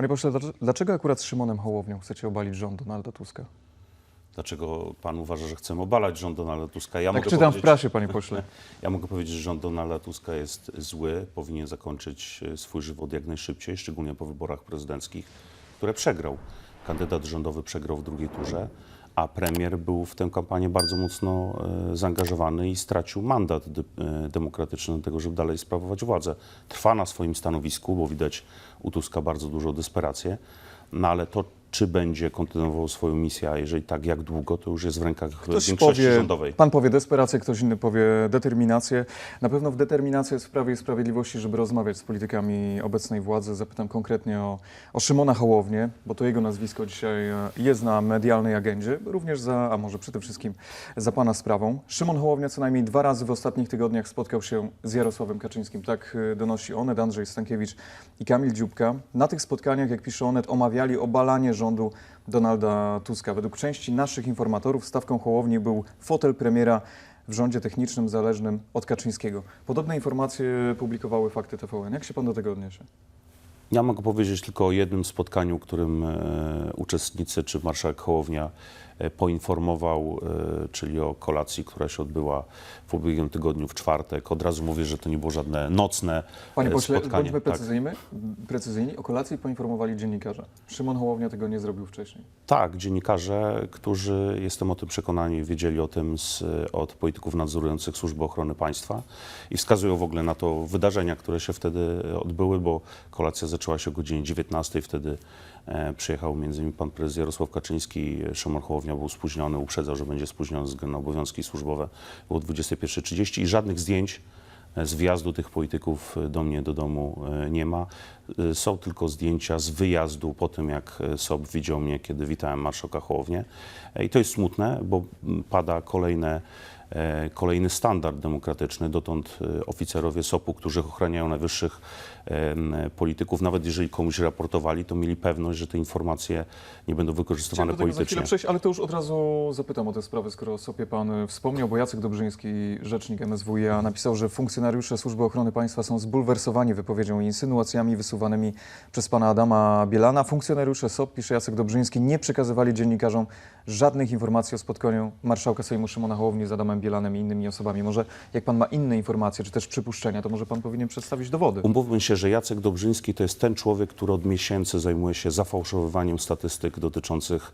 Panie pośle, dlaczego- akurat z Szymonem Hołownią chcecie obalić rząd Donalda Tuska? Dlaczego pan uważa, że chcemy obalać rząd Donalda Tuska? Ja Tak mogę czytam w prasie, panie pośle. Ja mogę powiedzieć, że rząd Donalda Tuska jest zły, powinien zakończyć e, swój żywot jak najszybciej, szczególnie po wyborach prezydenckich, które przegrał. Kandydat rządowy przegrał w drugiej turze, a premier był w tę kampanię bardzo mocno e, zaangażowany i stracił mandat e, demokratyczny do tego, żeby dalej sprawować władzę. Trwa na swoim stanowisku, bo widać u Tuska bardzo dużą desperację, no ale to, czy będzie kontynuował swoją misję, a jeżeli tak, jak długo, to już jest w rękach Ktoś większości powie, rządowej. pan powie desperację, ktoś inny powie determinację. Na pewno w determinacji jest w Prawie i Sprawiedliwości, żeby rozmawiać z politykami obecnej władzy. Zapytam konkretnie o, o Szymona Hołownię, bo to jego nazwisko dzisiaj e, jest na medialnej agendzie, również za, a może przede wszystkim za pana sprawą. Szymon Hołownia co najmniej dwa razy w ostatnich tygodniach spotkał się z Jarosławem Kaczyńskim. Tak e, donosi Onet, Andrzej Stankiewicz i Kamil Dziubka. Na tych spotkaniach, jak pisze Onet, omawiali obalanie rządu Donalda Tuska. Według części naszych informatorów stawką Hołowni był fotel premiera w rządzie technicznym zależnym od Kaczyńskiego. Podobne informacje publikowały Fakty TVN. Jak się pan do tego odniesie? Ja mogę powiedzieć tylko o jednym spotkaniu, którym e, uczestnicy czy marszałek Hołownia poinformował, e, czyli o kolacji, która się odbyła w ubiegłym tygodniu w czwartek. Od razu mówię, że to nie było żadne nocne Panie e, pośle, spotkanie. bądźmy Tak. precyzyjni. precyzyjni. O kolacji poinformowali dziennikarze. Szymon Hołownia tego nie zrobił wcześniej. Tak, dziennikarze, którzy, jestem o tym przekonani, wiedzieli o tym z, od polityków nadzorujących Służby Ochrony Państwa i wskazują w ogóle na to wydarzenia, które się wtedy odbyły, bo kolacja zaczęła się o godzinie 19. Wtedy e, przyjechał między innymi pan prezes Jarosław Kaczyński. Szymon Hołownia był spóźniony, uprzedzał, że będzie spóźniony ze względu obowiązki służbowe. Było 21.30 i żadnych zdjęć e, z wjazdu tych polityków e, do mnie do domu e, nie ma. E, Są tylko zdjęcia z wyjazdu po tym, jak e, SOB widział mnie, kiedy witałem marszałka Hołownię. E, I to jest smutne, bo pada kolejne, e, kolejny standard demokratyczny. Dotąd e, oficerowie SOP-u, którzy ochraniają najwyższych e, polityków, nawet jeżeli komuś raportowali, to mieli pewność, że te informacje nie będą wykorzystywane Chciałem za politycznie. przejść, ale to już od razu zapytam o tę sprawę, skoro sobie pan wspomniał, bo Jacek Dobrzyński, rzecznik MSWiA, napisał, że funkcjonariusze Służby Ochrony Państwa są zbulwersowani wypowiedzią i insynuacjami wysuwanymi przez pana Adama Bielana. Funkcjonariusze SOP, pisze Jacek Dobrzyński, nie przekazywali dziennikarzom żadnych informacji o spotkaniu marszałka Sejmu Szymona Hołowni z Adamem Bielanem i innymi osobami. Może jak pan ma inne informacje, czy też przypuszczenia, to może pan powinien przedstawić dowody. Umówmy się, że Jacek Dobrzyński to jest ten człowiek, który od miesięcy zajmuje się zafałszowywaniem statystyk dotyczących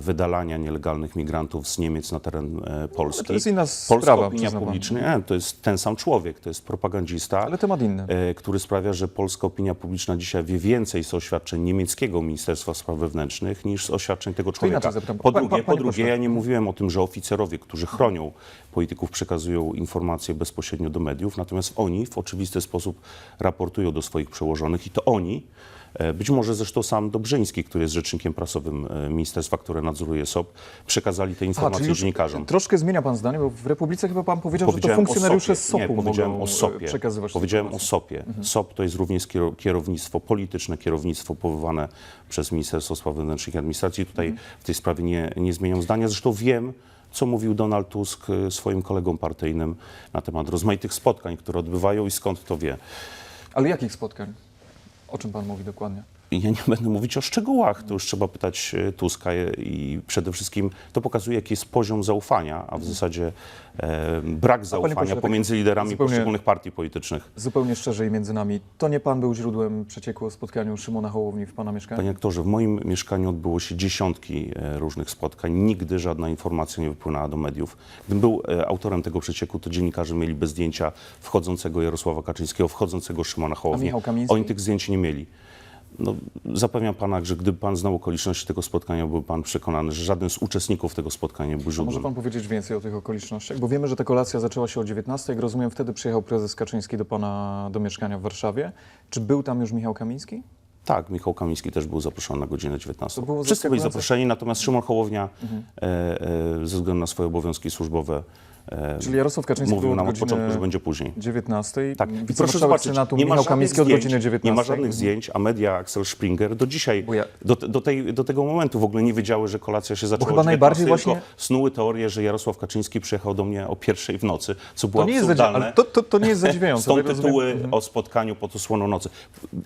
wydalania nielegalnych migrantów z Niemiec na teren e, Polski. to jest inna Polska sprawa, opinia publiczna, nie, to jest ten sam człowiek, to jest propagandzista. Ale temat inny. e, który sprawia, że polska opinia publiczna dzisiaj wie więcej z oświadczeń niemieckiego Ministerstwa Spraw Wewnętrznych niż z oświadczeń tego człowieka. Po drugie, po drugie ja nie mówiłem o tym, że oficerowie, którzy chronią polityków, przekazują informacje bezpośrednio do mediów, natomiast oni w oczywisty sposób raportują do swoich przełożonych i to oni, e, być może zresztą sam Dobrzyński, który jest rzecznikiem prasowym e, ministerstwa, które nadzoruje SOP, przekazali te A, informacje już dziennikarzom. troszkę zmienia pan zdanie, bo w Republice chyba pan powiedział, że to funkcjonariusze. SOP-u Nie, powiedziałem mogą o SOP-ie. e, przekazywać Powiedziałem o. SOP-ie. SOP to jest również kiero- kierownictwo polityczne, kierownictwo powołane przez Ministerstwo Spraw Wewnętrznych i Administracji. Tutaj Mhm. w tej sprawie nie, nie zmieniam zdania. Zresztą wiem, co mówił Donald Tusk e, swoim kolegom partyjnym na temat rozmaitych spotkań, które odbywają i skąd to wie. Ale jakich spotkań? O czym pan mówi dokładnie? Ja nie będę mówić o szczegółach, to już trzeba pytać e, Tuska e, i przede wszystkim to pokazuje, jaki jest poziom zaufania, a w zasadzie e, brak zaufania pośle, tak pomiędzy liderami zupełnie- poszczególnych partii politycznych. Zupełnie szczerze i między nami, to nie pan był źródłem przecieku o spotkaniu Szymona Hołowni w pana mieszkaniu? Panie aktorze, w moim mieszkaniu odbyło się dziesiątki e, różnych spotkań. Nigdy żadna informacja nie wypłynęła do mediów. Gdybym był autorem tego przecieku, to dziennikarze mieliby zdjęcia wchodzącego Jarosława Kaczyńskiego, wchodzącego Szymona Hołowni. Oni tych zdjęć nie mieli. No, zapewniam pana, że gdyby pan znał okoliczności tego spotkania, byłby pan przekonany, że żaden z uczestników tego spotkania był Może źródłem. pan powiedzieć więcej o tych okolicznościach? Bo wiemy, że ta kolacja zaczęła się o 19. Jak rozumiem, wtedy przyjechał prezes Kaczyński do pana do mieszkania w Warszawie. Czy był tam już Michał Kamiński? Tak, Michał Kamiński też był zaproszony na godzinę 19. To było Wszyscy byli zaproszeni, natomiast Szymon Hołownia e, e, ze względu na swoje obowiązki służbowe Czyli Jarosław Kaczyński mówił nam od od początku, że będzie później. 19. Tak. I proszę zobaczyć, Senatu nie Michał Kamiński od zdjęć, godziny 19. nie ma żadnych zdjęć, a media Axel Springer do dzisiaj, Bo ja- do, do, tej, do tego momentu w ogóle nie wiedziały, że kolacja się zaczęła chyba o 19, najbardziej właśnie- snuły teorię, że Jarosław Kaczyński przyjechał do mnie o pierwszej w nocy, co było To nie, jest absurdalne. ale to, to, to nie jest zadziwiające. Stąd tak rozumiem. tytuły o spotkaniu pod osłoną nocy.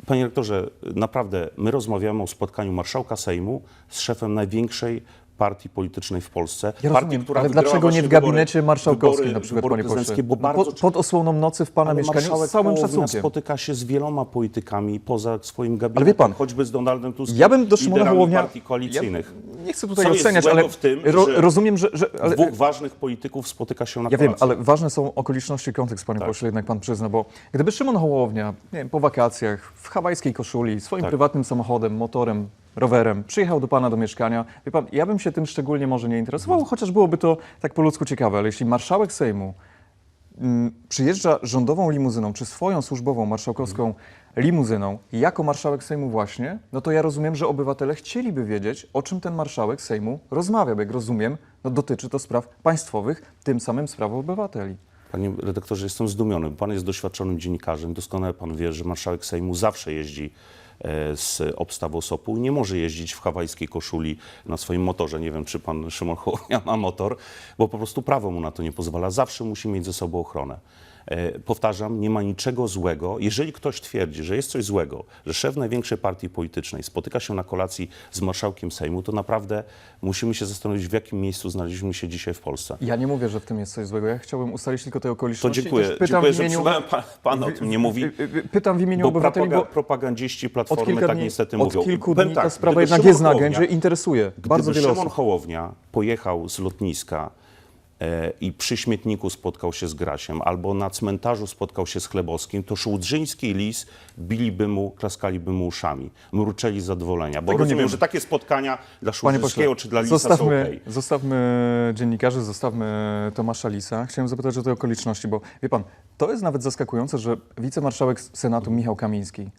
Panie rektorze, naprawdę my rozmawiamy o spotkaniu marszałka Sejmu z szefem największej partii politycznej w Polsce. Ja partii, rozumiem, która ale dlaczego nie w gabinecie wybory, marszałkowskim wybory, na przykład, wybory panie pośle? prezydenckie, Bo bardzo pod, pod osłoną nocy w pana ale mieszkaniu z całym szacunkiem. spotyka się z wieloma politykami poza swoim gabinetem, Ale wie pan, choćby z Donaldem Tuskiem, Ja bym do Szymona Hołownia... partii koalicyjnych. Ja nie chcę tutaj Co oceniać, ale w tym, ro, rozumiem, że... że ale, Dwóch ważnych polityków spotyka się na Ja wiem, ale ważne są okoliczności i kontekst, panie Tak. pośle, jednak pan przyzna, bo gdyby Szymon Hołownia nie wiem, po wakacjach w hawajskiej koszuli, swoim Tak. prywatnym samochodem, motorem, rowerem, przyjechał do pana do mieszkania, wie pan, ja bym się tym szczególnie może nie interesował, chociaż byłoby to tak po ludzku ciekawe, ale jeśli marszałek Sejmu mm, przyjeżdża rządową limuzyną, czy swoją służbową marszałkowską limuzyną, jako marszałek Sejmu właśnie, no to ja rozumiem, że obywatele chcieliby wiedzieć, o czym ten marszałek Sejmu rozmawia, bo jak rozumiem, no dotyczy to spraw państwowych, tym samym spraw obywateli. Panie redaktorze, jestem zdumiony. Pan jest doświadczonym dziennikarzem. Doskonale pan wie, że marszałek Sejmu zawsze jeździ z obstawą SOP-u nie może jeździć w hawajskiej koszuli na swoim motorze. Nie wiem, czy pan Szymon Hołownia ma motor, bo po prostu prawo mu na to nie pozwala. Zawsze musi mieć ze sobą ochronę. E, Powtarzam, nie ma niczego złego. Jeżeli ktoś twierdzi, że jest coś złego, że szef największej partii politycznej spotyka się na kolacji z marszałkiem Sejmu, to naprawdę musimy się zastanowić, w jakim miejscu znaleźliśmy się dzisiaj w Polsce. Ja nie mówię, że w tym jest coś złego. Ja chciałbym ustalić tylko te To okoliczności. i dziękuję. pytam Dziękuję, w że imieniu, przynajmniej pan, pan o tym nie mówi. Pytam w imieniu Bo obywateli, propaga- bo propagandziści od Platformy tak dni, niestety od mówią. kilku Powiem dni tak, ta sprawa jednak Szymon jest na agendzie i interesuje bardzo Gdyby wiele Szymon osób. Hołownia pojechał z lotniska i przy śmietniku spotkał się z Grasiem, albo na cmentarzu spotkał się z Chlebowskim, to Szułdrzyński i Lis biliby mu, klaskaliby mu uszami, mruczeli zadowolenia. Bo Tego nie rozumiem, wiem. że takie spotkania dla Szułdrzyńskiego czy dla Lisa są zostawmy, okej. zostawmy dziennikarzy, zostawmy Tomasza Lisa. Chciałem zapytać o te okoliczności, bo wie pan, to jest nawet zaskakujące, że wicemarszałek Senatu Michał Kamiński,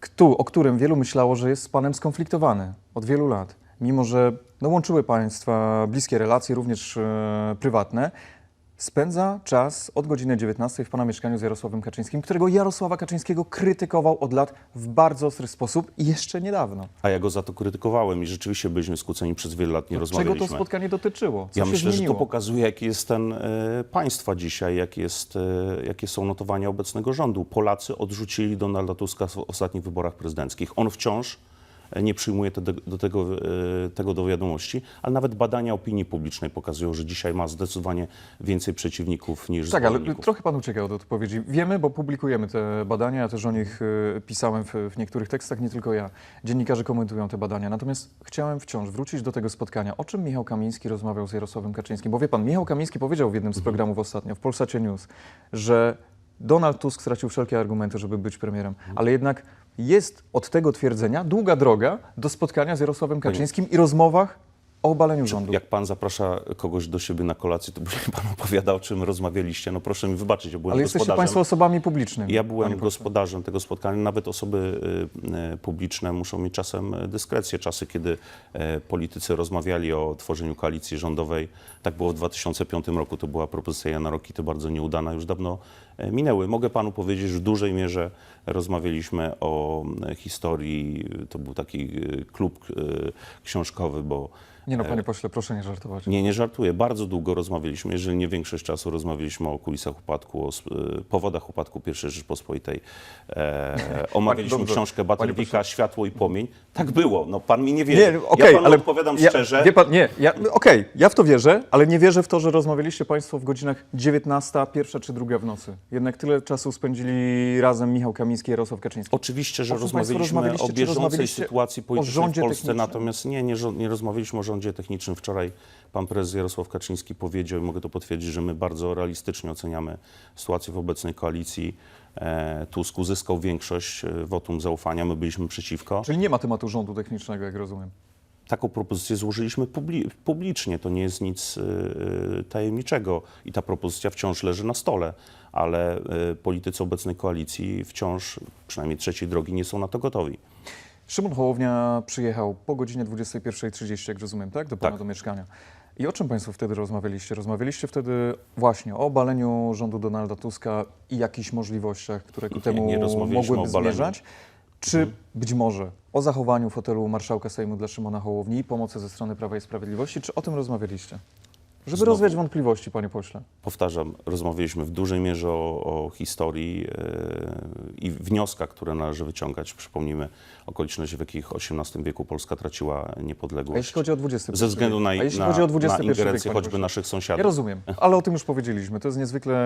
ktu, o którym wielu myślało, że jest z panem skonfliktowany od wielu lat, mimo że no, łączyły państwa bliskie relacje, również e, prywatne, spędza czas od godziny 19 w pana mieszkaniu z Jarosławem Kaczyńskim, którego Jarosława Kaczyńskiego krytykował od lat w bardzo ostry sposób i jeszcze niedawno. A ja go za to krytykowałem i rzeczywiście byliśmy skłóceni przez wiele lat, nie Czego rozmawialiśmy. to spotkanie dotyczyło? Co Ja myślę, zmieniło? że to pokazuje, jaki jest ten e, państwa dzisiaj, jak jest, e, jakie są notowania obecnego rządu. Polacy odrzucili Donalda Tuska w ostatnich wyborach prezydenckich. On wciąż nie przyjmuje te, do tego, e, tego do wiadomości, ale nawet badania opinii publicznej pokazują, że dzisiaj ma zdecydowanie więcej przeciwników niż Tak, ale zwolenników. trochę pan uciekał od odpowiedzi. Wiemy, bo publikujemy te badania, ja też o nich y, pisałem w, w niektórych tekstach, nie tylko ja. Dziennikarze komentują te badania. Natomiast chciałem wciąż wrócić do tego spotkania. O czym Michał Kamiński rozmawiał z Jarosławem Kaczyńskim? Bo wie pan, Michał Kamiński powiedział w jednym z programów ostatnio, w Polsacie News, że Donald Tusk stracił wszelkie argumenty, żeby być premierem, ale jednak jest od tego twierdzenia długa droga do spotkania z Jarosławem Kaczyńskim i rozmowach o obaleniu rządu. Jak pan zaprasza kogoś do siebie na kolację, to będzie pan opowiada, o czym rozmawialiście. No proszę mi wybaczyć, ja byłem Ale jesteście państwo osobami publicznymi. Ja byłem gospodarzem tego spotkania. Nawet osoby y, y, publiczne muszą mieć czasem y, dyskrecję. Czasy, kiedy politycy rozmawiali o tworzeniu koalicji rządowej. Tak było w 2005 roku. To była propozycja Jana Rokity, bardzo nieudana. Już dawno minęły. Mogę panu powiedzieć, że w dużej mierze rozmawialiśmy o historii. To był taki klub książkowy, bo Nie no, panie pośle, proszę nie żartować. nie, nie żartuję. Bardzo długo rozmawialiśmy, jeżeli nie większość czasu rozmawialiśmy o kulisach upadku, o y, powodach upadku I Rzeczpospolitej. E, omawialiśmy dobrze. książkę Panie Baterwika, Światło i Płomień. Tak było. No, pan mi nie wierzy. Nie, okej, ja panu ale odpowiadam ja, szczerze. Wie pan, nie, ja, okej, ja w to wierzę, ale nie wierzę w to, że rozmawialiście państwo w godzinach 19, pierwsza czy druga w nocy. Jednak tyle czasu spędzili razem Michał Kamiński i Jarosław Kaczyński. Oczywiście, że rozmawialiśmy o rozmawialiście? Bieżącej sytuacji politycznej w Polsce, technicznym? natomiast nie, nie, nie rozmawialiśmy o rządzie technicznym. Wczoraj pan prezes Jarosław Kaczyński powiedział, i mogę to potwierdzić, że my bardzo realistycznie oceniamy sytuację w obecnej koalicji. E, Tusk uzyskał większość e, wotum zaufania, my byliśmy przeciwko. Czyli nie ma tematu rządu technicznego, jak rozumiem. Taką propozycję złożyliśmy publi- publicznie, to nie jest nic e, tajemniczego i ta propozycja wciąż leży na stole, ale politycy obecnej koalicji wciąż, przynajmniej trzeciej drogi, nie są na to gotowi. Szymon Hołownia przyjechał po godzinie 21.30, jak rozumiem, tak? Do pana Tak. do mieszkania. I o czym Państwo wtedy rozmawialiście? Rozmawialiście wtedy właśnie o obaleniu rządu Donalda Tuska i jakichś możliwościach, które ku temu nie mogłyby zmierzać? Czy być może o zachowaniu fotelu marszałka Sejmu dla Szymona Hołowni i pomocy ze strony Prawa i Sprawiedliwości? Czy o tym rozmawialiście? Żeby Znowu. rozwiać wątpliwości, panie pośle. Powtarzam, rozmawialiśmy w dużej mierze o, o historii e, i wnioskach, które należy wyciągać. Przypomnijmy okoliczności, w jakich w XVIII wieku Polska traciła A niepodległość. jeśli chodzi o XXI Ze względu na? A na, chodzi o na wiek, ingerencję choćby naszych Ja sąsiadów. rozumiem, ale o tym już powiedzieliśmy. To jest niezwykle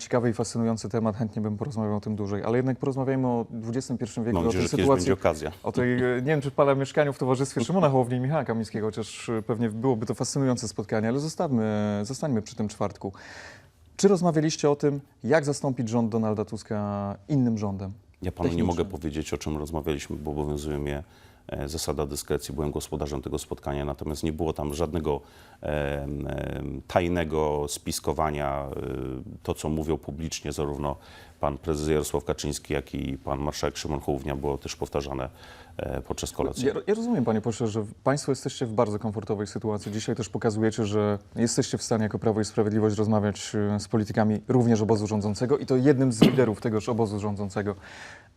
ciekawy i fascynujący temat. Chętnie bym porozmawiał o tym dłużej. Ale jednak porozmawiajmy o XXI wieku, Mam o tej sytuacji. będzie okazja. O tej, e, nie wiem, czy pana mieszkaniu w towarzystwie Szymona Hołowni i Michała Kamińskiego, chociaż e, pewnie byłoby to fascynujące spotkanie, ale zostawmy, zostańmy przy tym czwartku. Czy rozmawialiście o tym, jak zastąpić rząd Donalda Tuska innym rządem? Ja panu nie mogę powiedzieć, o czym rozmawialiśmy, bo obowiązuje mnie e, zasada dyskrecji. Byłem gospodarzem tego spotkania, natomiast nie było tam żadnego em, tajnego spiskowania. e, To, co mówią publicznie zarówno pan prezes Jarosław Kaczyński, jak i pan marszałek Szymon Hołownia, było też powtarzane e, podczas kolacji. Ja, ja rozumiem, panie pośle, że Państwo jesteście w bardzo komfortowej sytuacji. Dzisiaj też pokazujecie, że jesteście w stanie jako Prawo i Sprawiedliwość rozmawiać e, z politykami również obozu rządzącego i to jednym z liderów tegoż obozu rządzącego.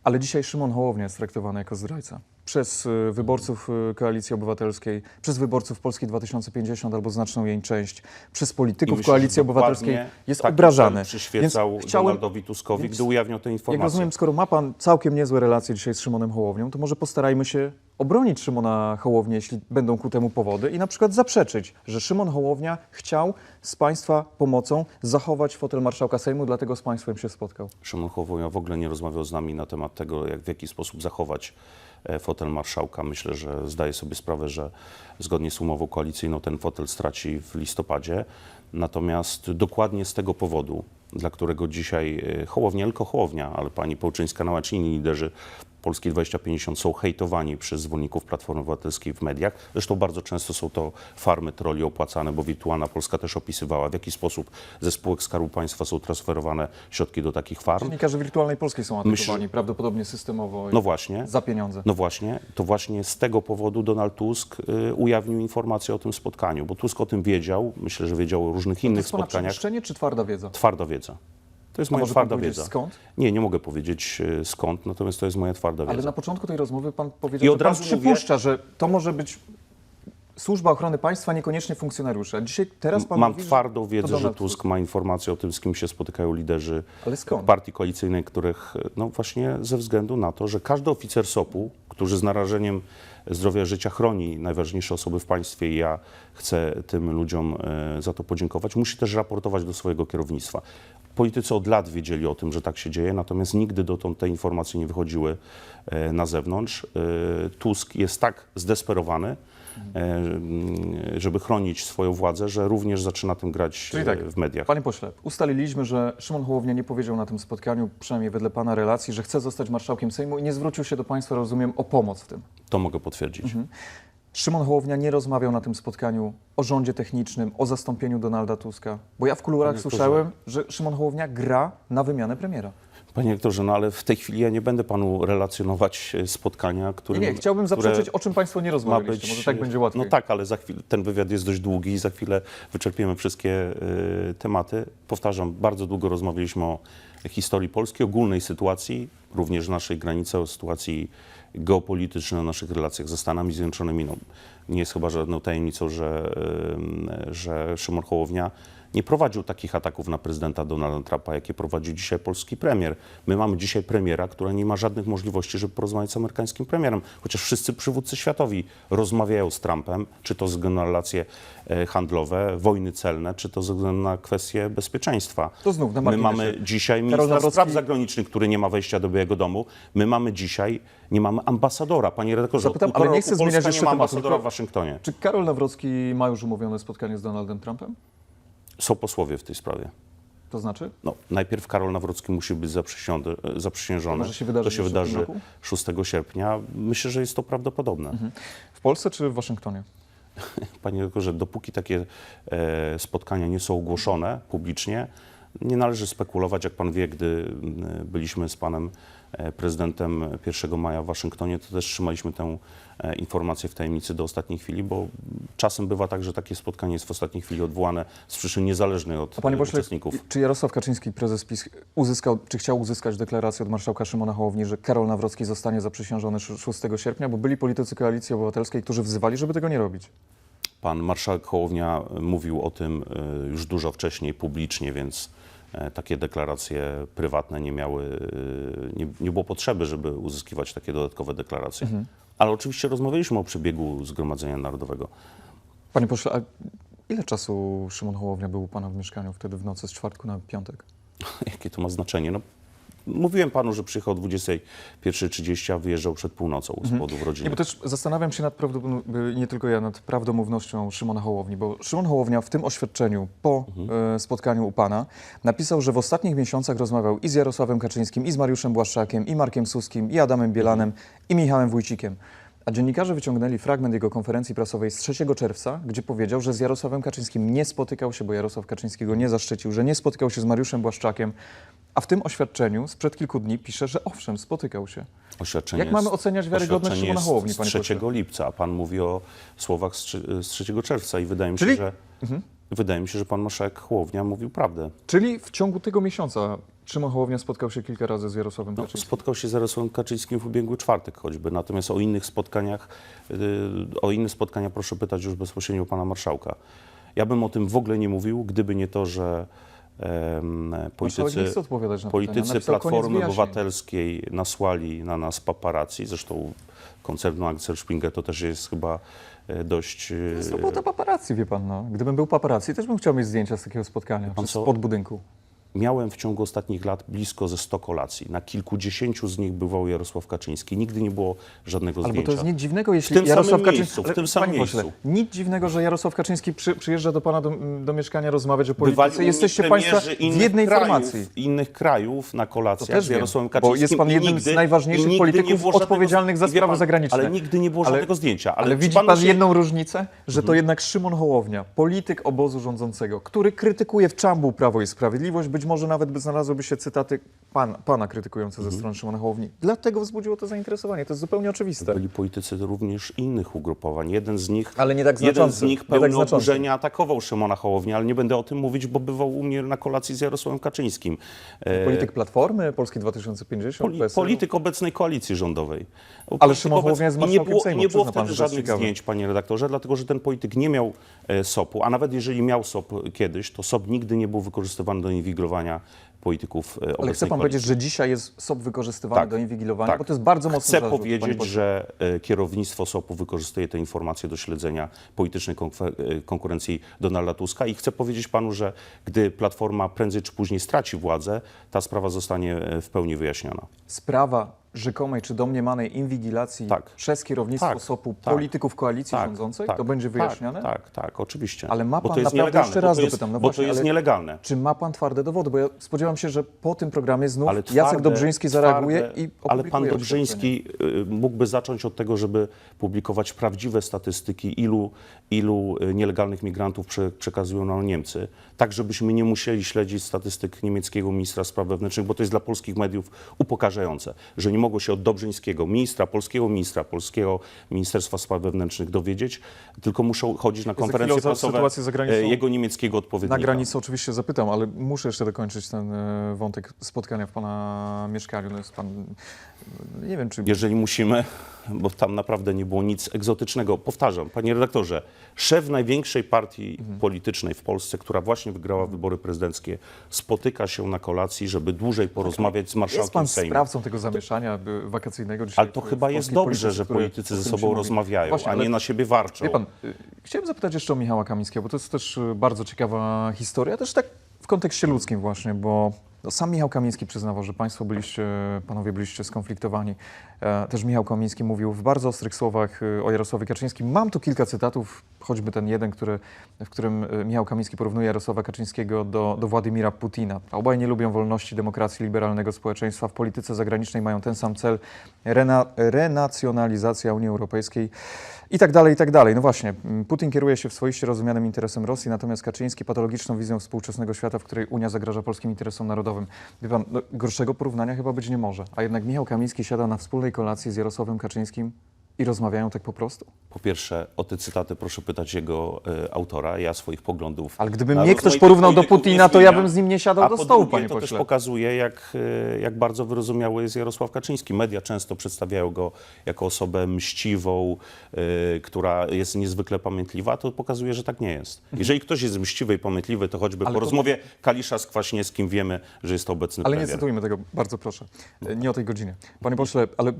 Ale dzisiaj Szymon Hołownia jest traktowany jako zdrajca. Przez e, wyborców e, Koalicji Obywatelskiej, przez wyborców Polski 2050 albo znaczną jej część, przez polityków myślę, Koalicji Obywatelskiej jest taki obrażany. Przyświecał Więc chciałem- Donaldowi Tuskowi, więc- gdy ujawniał te Jak informacje. rozumiem, skoro ma pan całkiem niezłe relacje dzisiaj z Szymonem Hołownią, to może postarajmy się obronić Szymona Hołownię, jeśli będą ku temu powody i na przykład zaprzeczyć, że Szymon Hołownia chciał z państwa pomocą zachować fotel marszałka Sejmu, dlatego z państwem się spotkał. Szymon Hołownia w ogóle nie rozmawiał z nami na temat tego, jak, w jaki sposób zachować fotel marszałka. Myślę, że zdaje sobie sprawę, że zgodnie z umową koalicyjną ten fotel straci w listopadzie. Natomiast dokładnie z tego powodu, dla którego dzisiaj e, Hołownia, tylko Hołownia, ale pani Połczyńska-Nałacz i inni liderzy Polski 2050 są hejtowani przez zwolenników Platformy Obywatelskiej w mediach. Zresztą bardzo często są to farmy troli opłacane, bo Wirtualna Polska też opisywała, w jaki sposób ze spółek Skarbu Państwa są transferowane środki do takich farm. Dziennikarze Wirtualnej Polskiej są atakowani prawdopodobnie systemowo No właśnie. za pieniądze. No właśnie, to właśnie z tego powodu Donald Tusk y, ujawnił informację o tym spotkaniu, bo Tusk o tym wiedział, myślę, że wiedział o różnych to innych jest pana spotkaniach. czy twarda wiedza? Twarda wiedza. To jest A moja pan twarda wiedza. skąd? Nie, nie mogę powiedzieć y, skąd, natomiast to jest moja twarda Ale wiedza. na początku tej rozmowy pan I powiedział, od że pan razu mówię- przypuszcza, że to może być Służba Ochrony Państwa, niekoniecznie funkcjonariusze. Dzisiaj teraz pan Mam mówi, twardą wiedzę, że Tusk ma informację o tym, z kim się spotykają liderzy Ale partii koalicyjnej, których, no właśnie ze względu na to, że każdy oficer SOP-u, który z narażeniem zdrowia życia chroni najważniejsze osoby w państwie i ja chcę tym ludziom e, za to podziękować, musi też raportować do swojego kierownictwa. Politycy od lat wiedzieli o tym, że tak się dzieje, natomiast nigdy dotąd te informacje nie wychodziły e, na zewnątrz. E, Tusk jest tak zdesperowany, e, mm, żeby chronić swoją władzę, że również zaczyna tym grać tak, w mediach. Panie pośle, ustaliliśmy, że Szymon Hołownia nie powiedział na tym spotkaniu, przynajmniej wedle pana relacji, że chce zostać marszałkiem Sejmu i nie zwrócił się do państwa, rozumiem, o pomoc w tym. To mogę potwierdzić. Mhm. Szymon Hołownia nie rozmawiał na tym spotkaniu o rządzie technicznym, o zastąpieniu Donalda Tuska, bo ja w kuluarach słyszałem, że Szymon Hołownia gra na wymianę premiera. Panie rektorze, no ale w tej chwili ja nie będę panu relacjonować e, spotkania, które. nie, chciałbym zaprzeczyć, o czym państwo nie ma rozmawialiście, być. może tak będzie łatwiej. No tak, ale za chwilę ten wywiad jest dość długi i za chwilę wyczerpiemy wszystkie e, tematy. Powtarzam, bardzo długo rozmawialiśmy o historii Polski, ogólnej sytuacji, również naszej granicy, o sytuacji geopolitycznej, o naszych relacjach ze Stanami Zjednoczonymi. No, nie jest chyba żadną tajemnicą, że, e, że Szymon Hołownia nie prowadził takich ataków na prezydenta Donalda Trumpa, jakie prowadził dzisiaj polski premier. My mamy dzisiaj premiera, która nie ma żadnych możliwości, żeby porozmawiać z amerykańskim premierem, chociaż wszyscy przywódcy światowi rozmawiają z Trumpem, czy to ze względu na relacje e, handlowe, wojny celne, czy to ze względu na kwestie bezpieczeństwa. To znów na My mamy dzisiaj ministra Nawrocki- spraw zagranicznych, który nie ma wejścia do Białego Domu. My mamy dzisiaj, nie mamy ambasadora. Panie redaktorze, Zapytam, ale nie chcę zmieniać Polska jeszcze nie ma ambasadora w Waszyngtonie. Czy Karol Nawrocki ma już umówione spotkanie z Donaldem Trumpem? Są posłowie w tej sprawie. To znaczy? No, najpierw Karol Nawrocki musi być zaprzysiężony. Się wydarzy to się wydarzy roku? 6 sierpnia. Myślę, że jest to prawdopodobne. W Polsce czy w Waszyngtonie? Panie doktorze, dopóki takie e, spotkania nie są ogłoszone publicznie, nie należy spekulować, jak pan wie, gdy byliśmy z panem prezydentem 1 maja w Waszyngtonie, to też trzymaliśmy tę e, informację w tajemnicy do ostatniej chwili, bo czasem bywa tak, że takie spotkanie jest w ostatniej chwili odwołane z przyczyn niezależnych od panie e, pośle, uczestników. czy Jarosław Kaczyński, prezes PiS, uzyskał, czy chciał uzyskać deklarację od marszałka Szymona Hołowni, że Karol Nawrocki zostanie zaprzysiężony sz- 6 sierpnia? Bo byli politycy Koalicji Obywatelskiej, którzy wzywali, żeby tego nie robić. Pan marszałek Hołownia mówił o tym e, już dużo wcześniej publicznie, więc e, takie deklaracje prywatne nie miały, e, nie, nie było potrzeby, żeby uzyskiwać takie dodatkowe deklaracje. Ale oczywiście rozmawialiśmy o przebiegu Zgromadzenia Narodowego. Panie pośle, a ile czasu Szymon Hołownia był u pana w mieszkaniu wtedy w nocy z czwartku na piątek? Jakie to ma znaczenie? No, mówiłem panu, że przyjechał o 21.30, a wyjeżdżał przed północą z powodów Nie, rodziny. bo też zastanawiam się nad prawdą, nie tylko ja, nad prawdomównością Szymona Hołowni, bo Szymon Hołownia w tym oświadczeniu po e, spotkaniu u pana napisał, że w ostatnich miesiącach rozmawiał i z Jarosławem Kaczyńskim, i z Mariuszem Błaszczakiem, i Markiem Suskim, i Adamem Bielanem, i Michałem Wójcikiem. A dziennikarze wyciągnęli fragment jego konferencji prasowej z 3 czerwca, gdzie powiedział, że z Jarosławem Kaczyńskim nie spotykał się, bo Jarosław Kaczyńskiego nie zaszczycił, że nie spotykał się z Mariuszem Błaszczakiem. A w tym oświadczeniu sprzed kilku dni pisze, że owszem, spotykał się. Oświadczenie Jak mamy oceniać wiarygodność Szymona Hołowni, z panie 3 pośle? lipca, a pan mówi o słowach z, trzy- z 3 czerwca i wydaje mi się, Czyli- że wydaje mi się, że pan marszałek Hołownia mówił prawdę. Czyli w ciągu tego miesiąca Szymon Hołownia spotkał się kilka razy z Jarosławem No, Kaczyńskim. spotkał się z Jarosławem Kaczyńskim w ubiegły czwartek choćby, natomiast o innych spotkaniach, yy, o inne spotkania proszę pytać już bezpośrednio pana marszałka. Ja bym o tym w ogóle nie mówił, gdyby nie to, że Marszałek politycy, na politycy Platformy. Obywatelskiej nasłali na nas paparazzi, zresztą koncernu Axel Springer to też jest chyba e, dość... e, robota paparazzi, wie pan. No. Gdybym był paparazzi, też bym chciał mieć zdjęcia z takiego spotkania, Pan co? spod budynku. Miałem w ciągu ostatnich lat blisko ze 100 kolacji. Na kilkudziesięciu z nich bywał Jarosław Kaczyński. Nigdy nie było żadnego Ale bo zdjęcia. to jest nic dziwnego, jeśli tym Jarosław samym Kaczyński... miejscu, w tym samym panie pośle, miejscu. nic dziwnego, że Jarosław Kaczyński przy, przyjeżdża do pana do, do mieszkania rozmawiać o polityce. Jesteście państwo w jednej krajów, formacji. innych krajów na kolacjach z Jarosławem bo Kaczyńskim. jest pan jednym nigdy, z najważniejszych polityków żadnego- odpowiedzialnych za sprawy pan, zagraniczne. Ale nigdy nie było Ale- żadnego zdjęcia. Ale, Ale widzi panu pan się- jedną różnicę? Że Mhm. to jednak Szymon Hołownia, polityk obozu rządzącego, który krytykuje w czambu Prawo i Sprawiedliwość, być może nawet by znalazłyby się cytaty pan, pana krytykujące Mhm. ze strony Szymona Hołowni. Dlatego wzbudziło to zainteresowanie. To jest zupełnie oczywiste. Byli politycy również innych ugrupowań. Jeden z nich, Ale nie tak jeden z nich Nie tak znaczący. oburzenia atakował Szymona Hołownię, ale nie będę o tym mówić, bo bywał u mnie na kolacji z Jarosławem Kaczyńskim. E, Polityk Platformy, Polski 2050, Poli, PSL. polityk obecnej koalicji rządowej. Ale Polityk Szymon Hołownia jest nie było, Sejmu, nie było pan, wtedy jest żadnych zdjęć, panie redaktorze, dlatego że ten polityk nie miał e, SOP-u, a nawet jeżeli miał SOP kiedyś, to SOP nigdy nie był wykorzystywany do inwigilowania zachowania polityków obecnej Ale chce pan koalicji. powiedzieć, że dzisiaj jest SOP wykorzystywany Tak, do inwigilowania? tak. Bo to jest bardzo mocny Chcę zarzut, panie powiedzieć, pośle. że e, kierownictwo SOP-u wykorzystuje te informacje do śledzenia politycznej konfe- e, konkurencji Donalda Tuska i chcę powiedzieć panu, że gdy Platforma prędzej czy później straci władzę, ta sprawa zostanie e, w pełni wyjaśniona. Sprawa rzekomej czy domniemanej inwigilacji Tak. przez kierownictwo Tak, SOP-u tak, polityków koalicji rządzącej, to będzie wyjaśniane? Tak, tak, tak, oczywiście. Ale ma Bo pan to jest naprawdę, nielegalne, jeszcze bo raz to jest, dopytam, no bo właśnie, to jest ale- nielegalne. Czy ma pan twarde dowody? Bo ja spodziewam się, że po tym programie znów Ale Jacek twarde- Dobrzyński zareaguje twarde- i Ale pan Dobrzyński y, mógłby zacząć od tego, żeby publikować prawdziwe statystyki, ilu, ilu y, nielegalnych migrantów prze, przekazują nam Niemcy, tak żebyśmy nie musieli śledzić statystyk niemieckiego ministra spraw wewnętrznych, bo to jest dla polskich mediów upokarzające, że nie mogło się od Dobrzyńskiego, ministra, polskiego ministra, polskiego Ministerstwa Spraw Wewnętrznych dowiedzieć, tylko muszą chodzić na konferencje prasowe e, jego niemieckiego odpowiednika. Na granicy oczywiście zapytam, ale muszę jeszcze dokończyć ten wątek spotkania w pana mieszkaniu. No jest pan, nie wiem czy... jeżeli musimy, bo tam naprawdę nie było nic egzotycznego. Powtarzam, panie redaktorze, szef największej partii Mhm. politycznej w Polsce, która właśnie wygrała wybory prezydenckie, spotyka się na kolacji, żeby dłużej porozmawiać z Jest marszałkiem pan Sejmu. sprawcą tego zamieszania wakacyjnego dzisiaj Ale to chyba jest dobrze, że politycy ze sobą rozmawiają, Właśnie, a nie na siebie warczą. Wie pan, y, chciałem zapytać jeszcze o Michała Kamińskiego, bo to jest też y, bardzo ciekawa historia, też tak w kontekście ludzkim właśnie, bo no, sam Michał Kamiński przyznawał, że państwo byliście, panowie byliście skonfliktowani. E, Też Michał Kamiński mówił w bardzo ostrych słowach y, o Jarosławie Kaczyńskim. Mam tu kilka cytatów, choćby ten jeden, który, w którym y, Michał Kamiński porównuje Jarosława Kaczyńskiego do, do Władimira Putina. Obaj nie lubią wolności, demokracji, liberalnego społeczeństwa. W polityce zagranicznej mają ten sam cel, rena, renacjonalizacja Unii Europejskiej. I tak dalej, i tak dalej. No właśnie, mm, Putin kieruje się w swoiście rozumianym interesem Rosji, natomiast Kaczyński patologiczną wizją współczesnego świata, w której Unia zagraża polskim interesom narodowym. Pan, no, gorszego porównania chyba być nie może. A jednak Michał Kamiński siada na wspólnej kolacji z Jarosławem Kaczyńskim i rozmawiają tak po prostu. Po pierwsze, o te cytaty proszę pytać jego e, autora. Ja swoich poglądów. Ale gdyby na mnie ktoś porównał do polityków Putina, to ja bym z nim nie siadał A do po stołu, drugie, panie to też pośle. pokazuje, jak, e, jak bardzo wyrozumiały jest Jarosław Kaczyński. Media często przedstawiają go jako osobę mściwą, e, która jest niezwykle pamiętliwa, to pokazuje, że tak nie jest. Jeżeli ktoś jest mściwy i pamiętliwy, to choćby Ale po to- rozmowie Kalisza z Kwaśniewskim wiemy, że jest to obecny Ale nie premier. cytujmy tego, bardzo proszę. E, Nie o tej godzinie. Panie pośle, ale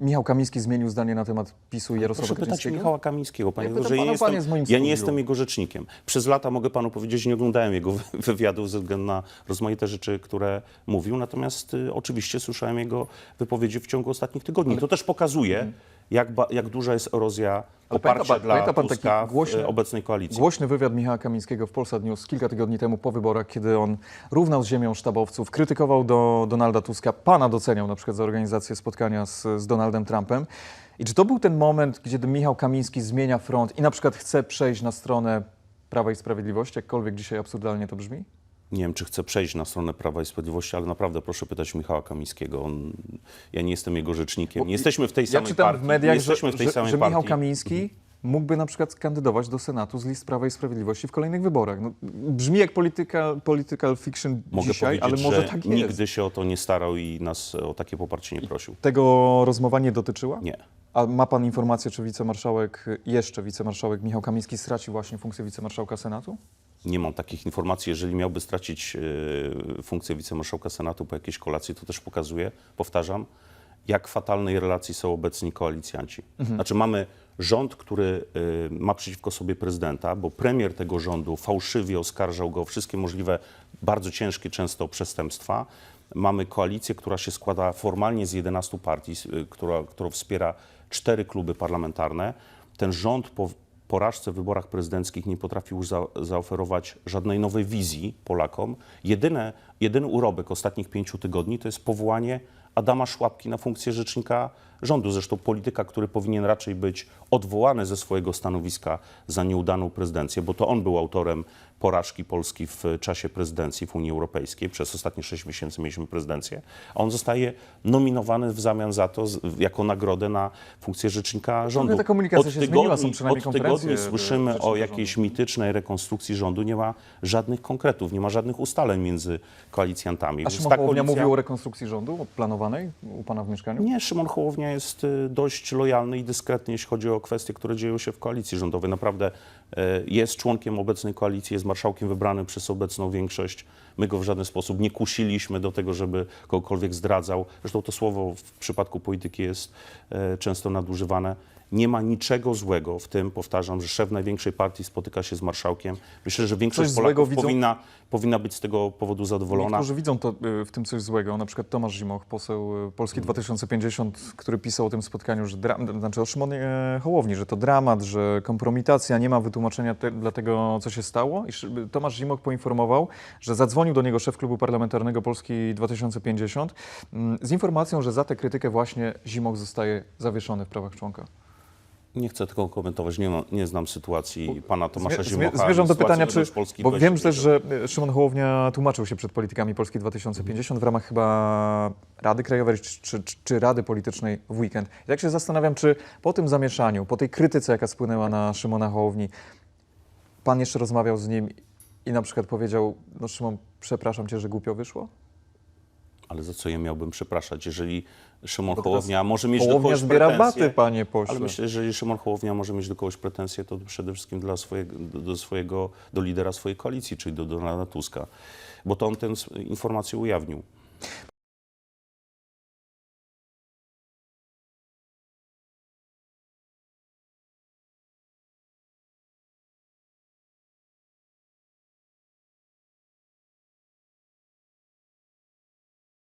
Michał Kamiński zmienił zdanie na temat PiSu i Jarosława Proszę pytać? Michała Kamińskiego, panie Ja Ja, jestem, ja nie jestem jego rzecznikiem. Przez lata mogę panu powiedzieć, że nie oglądałem jego wy- wywiadów ze względu na rozmaite rzeczy, które mówił, natomiast y, oczywiście słyszałem jego wypowiedzi w ciągu ostatnich tygodni. To też pokazuje, jak, ba, jak duża jest erozja pamięta poparcia pan- dla pamięta pan taki Tuska w głośny- y, obecnej koalicji. Głośny wywiad Michała Kamińskiego w Polsat News kilka tygodni temu po wyborach, kiedy on równał z ziemią sztabowców, krytykował do Donalda Tuska, pana doceniał na przykład za organizację spotkania z, z Donaldem Trumpem. I czy to był ten moment, gdzie Michał Kamiński zmienia front i na przykład chce przejść na stronę Prawa i Sprawiedliwości, jakkolwiek dzisiaj absurdalnie to brzmi? Nie wiem, czy chcę przejść na stronę Prawa i Sprawiedliwości, ale naprawdę proszę pytać Michała Kamińskiego. On, ja nie jestem jego rzecznikiem. Bo Nie jesteśmy w tej Ja samej czytam partii. w mediach, nie że, jesteśmy w tej że, samej że partii. Michał Kamiński mógłby na przykład kandydować do Senatu z list Prawa i Sprawiedliwości w kolejnych wyborach. No, brzmi jak political, political fiction Mogę dzisiaj, ale może że tak jest. nigdy się o to nie starał i nas o takie poparcie nie prosił. Tego rozmowa nie dotyczyła? Nie. A ma pan informację, czy wicemarszałek, jeszcze wicemarszałek Michał Kamiński straci właśnie funkcję wicemarszałka Senatu? Nie mam takich informacji. Jeżeli miałby stracić e, funkcję wicemarszałka Senatu po jakiejś kolacji, to też pokazuje, powtarzam, jak fatalnej relacji są obecni koalicjanci. Znaczy mamy rząd, który e, ma przeciwko sobie prezydenta, bo premier tego rządu fałszywie oskarżał go o wszystkie możliwe, bardzo ciężkie często przestępstwa. Mamy koalicję, która się składa formalnie z 11 partii, y, która, którą wspiera cztery kluby parlamentarne. Ten rząd po porażce w wyborach prezydenckich nie potrafił za, zaoferować żadnej nowej wizji Polakom. Jedyne, jedyny urobek ostatnich pięciu tygodni to jest powołanie Adama Szłapki na funkcję rzecznika rządu. Zresztą polityka, który powinien raczej być odwołany ze swojego stanowiska za nieudaną prezydencję, bo to on był autorem porażki Polski w czasie prezydencji w Unii Europejskiej. Przez ostatnie sześć miesięcy mieliśmy prezydencję, a on zostaje nominowany w zamian za to z, jako nagrodę na funkcję rzecznika rządu. ta komunikacja się zmieniła, są przynajmniej od tygodni słyszymy o jakiejś mitycznej rekonstrukcji rządu. Nie ma żadnych konkretów, nie ma żadnych ustaleń między koalicjantami. A Więc Szymon koalicja- mówił o rekonstrukcji rządu planowanej u pana w mieszkaniu? nie, Szymon Hołownia jest y, dość lojalny i dyskretny, jeśli chodzi o kwestie, które dzieją się w koalicji rządowej. Naprawdę jest członkiem obecnej koalicji, jest marszałkiem wybranym przez obecną większość. My go w żaden sposób nie kusiliśmy do tego, żeby kogokolwiek zdradzał. Zresztą to słowo w przypadku polityki jest e, często nadużywane. Nie ma niczego złego w tym, powtarzam, że szef największej partii spotyka się z marszałkiem. Myślę, że większość Coś Polaków widzą- powinna, powinna być z tego powodu zadowolona. Niektórzy widzą to, y, w tym coś złego. Na przykład Tomasz Zimoch, poseł y, Polski 2050, który pisał o tym spotkaniu, że dra- znaczy o Szymonie Hołowni, że to dramat, że kompromitacja, nie ma wytłumaczenia te, dla tego, co się stało. I Szy- Tomasz Zimoch poinformował, że zadzwonił do niego szef klubu parlamentarnego Polski 2050 mm, z informacją, że za tę krytykę właśnie Zimoch zostaje zawieszony w prawach członka. Nie chcę tego komentować, nie, nie znam sytuacji pana Tomasza Zimocha. Zmierzam do pytania, czy. Bo wiem też, 2050. że e, Szymon Hołownia tłumaczył się przed politykami Polski 2050 w ramach chyba Rady Krajowej czy, czy, czy Rady Politycznej w weekend. I tak się zastanawiam, czy po tym zamieszaniu, po tej krytyce, jaka spłynęła na Szymona Hołowni, pan jeszcze rozmawiał z nim i na przykład powiedział: No, Szymon, przepraszam cię, że głupio wyszło? Ale za co je miałbym przepraszać, jeżeli Szymon Hołownia może mieć do kogoś zbiera pretensje, baty, panie pośle. ale myślę, że jeżeli Szymon Hołownia może mieć do kogoś pretensje, to przede wszystkim dla swojego, do, do swojego, do lidera swojej koalicji, czyli do Donalda Tuska, bo to on tę informację ujawnił.